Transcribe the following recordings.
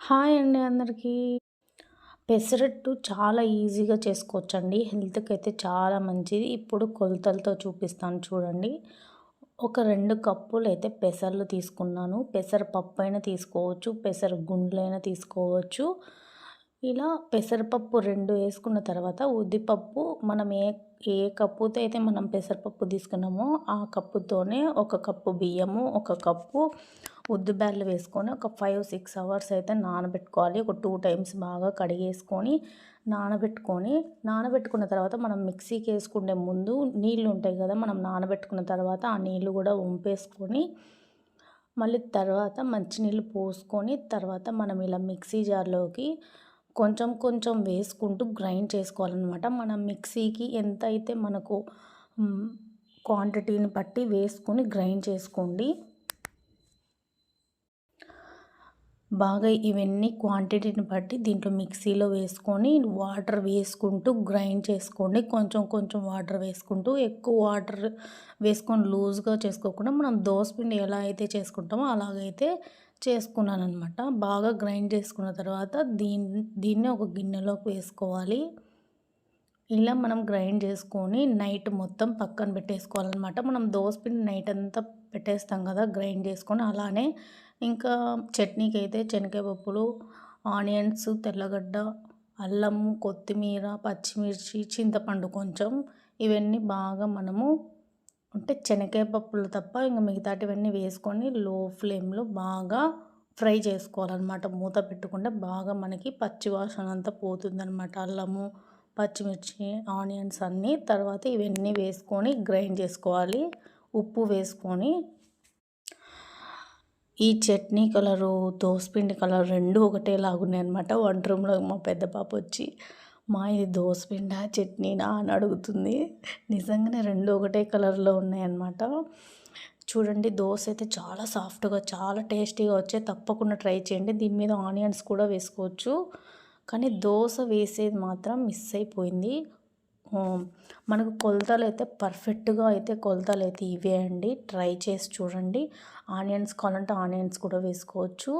Hi అండి అందరికీ. పెసరట్టు చాలా ఈజీగా చేసుకోవచ్చండి. హెల్త్కి అయితే చాలా మంచిది. ఇప్పుడు కొలతలతో చూపిస్తాను చూడండి. ఒక రెండు కప్పులు అయితే పెసర్లు తీసుకున్నాను. పెసర పప్పు అయినా తీసుకోవచ్చు పెసర గుండ్లైనా తీసుకోవచ్చు. ఇలా పెసరపప్పు రెండు వేసుకున్న తర్వాత ఉద్దిపప్పు మనం ఏ ఏ కప్పుతో అయితే మనం పెసరపప్పు తీసుకున్నామో ఆ కప్పుతోనే ఒక కప్పు బియ్యము ఒక కప్పు ఉద్దు ఉద్దిబ్యాళ్ళు వేసుకొని ఒక ఫైవ్ సిక్స్ అవర్స్ అయితే నానబెట్టుకోవాలి. ఒక టూ టైమ్స్ బాగా కడిగేసుకొని నానబెట్టుకొని నానబెట్టుకున్న తర్వాత మనం మిక్సీకి వేసుకునే ముందు నీళ్ళు ఉంటాయి కదా మనం నానబెట్టుకున్న తర్వాత ఆ నీళ్ళు కూడా వంపేసుకొని మళ్ళీ తర్వాత మంచినీళ్ళు పోసుకొని తర్వాత మనం ఇలా మిక్సీ జార్లోకి కొంచెం కొంచెం వేసుకుంటూ గ్రైండ్ చేసుకోవాలన్నమాట. మనం మిక్సీకి ఎంత అయితే మనకు క్వాంటిటీని బట్టి వేసుకొని గ్రైండ్ చేసుకోండి. బాగా ఇవన్నీ క్వాంటిటీని బట్టి దీంట్లో మిక్సీలో వేసుకొని వాటర్ వేసుకుంటూ గ్రైండ్ చేసుకోండి. కొంచెం కొంచెం వాటర్ వేసుకుంటూ ఎక్కువ వాటర్ వేసుకొని లూజ్గా చేసుకోకుండా మనం దోసపిండి ఎలా అయితే చేసుకుంటామో అలాగైతే చేసుకున్నాను అనమాట బాగా గ్రైండ్ చేసుకున్న తర్వాత దీన్ని దీన్ని ఒక గిన్నెలోకి వేసుకోవాలి. ఇలా మనం గ్రైండ్ చేసుకొని నైట్ మొత్తం పక్కన పెట్టేసుకోవాలన్నమాట. మనం దోసపిండి నైట్ అంతా పెట్టేస్తాం కదా గ్రైండ్ చేసుకొని అలానే ఇంకా చట్నీకి అయితే శనగకాయ పప్పులు ఆనియన్స్ తెల్లగడ్డ అల్లము కొత్తిమీర పచ్చిమిర్చి చింతపండు కొంచెం ఇవన్నీ బాగా మనము అంటే శనగకాయ పప్పులు తప్ప ఇంకా మిగతాటివన్నీ వేసుకొని లో ఫ్లేమ్లో బాగా ఫ్రై చేసుకోవాలన్నమాట. మూత పెట్టుకుంటే బాగా మనకి పచ్చి వాసన అంతా పోతుందన్నమాట. అల్లము పచ్చిమిర్చి ఆనియన్స్ అన్నీ తర్వాత ఇవన్నీ వేసుకొని గ్రైండ్ చేసుకోవాలి. ఉప్పు వేసుకొని ఈ చట్నీ కలరు దోసపిండి కలర్ రెండు ఒకటేలాగున్నాయి అనమాట వంట రూమ్లో మా పెద్ద పాప వచ్చి మా ఇది దోసపిండా చట్నీనా? అని అడుగుతుంది. నిజంగానే రెండు ఒకటే కలర్లో ఉన్నాయన్నమాట. చూడండి దోశ అయితే చాలా సాఫ్ట్గా చాలా టేస్టీగా వచ్చే తప్పకుండా ట్రై చేయండి. దీని మీద ఆనియన్స్ కూడా వేసుకోవచ్చు. కానీ దోశ వేసేది మాత్రం మిస్ అయిపోయింది. మనకు కొలతలు అయితే పర్ఫెక్ట్గా అయితే కొలతలు అయితే ఇవే అండి. ట్రై చేసి చూడండి. ఆనియన్స్ కావాలంటే ఆనియన్స్ కూడా వేసుకోవచ్చు.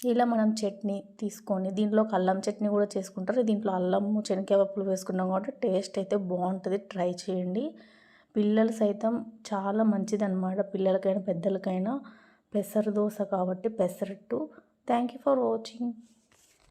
ఇలా మనం చట్నీ తీసుకొని దీంట్లో అల్లం చట్నీ కూడా చేసుకుంటారు. దీంట్లో అల్లము శనగపప్పులు పప్పులు వేసుకున్నాం కాబట్టి టేస్ట్ అయితే బాగుంటుంది. ట్రై చేయండి. పిల్లలు సైతం చాలా మంచిది అనమాట పిల్లలకైనా పెద్దలకైనా పెసర దోశ కాబట్టి pesarattu. Thank you for watching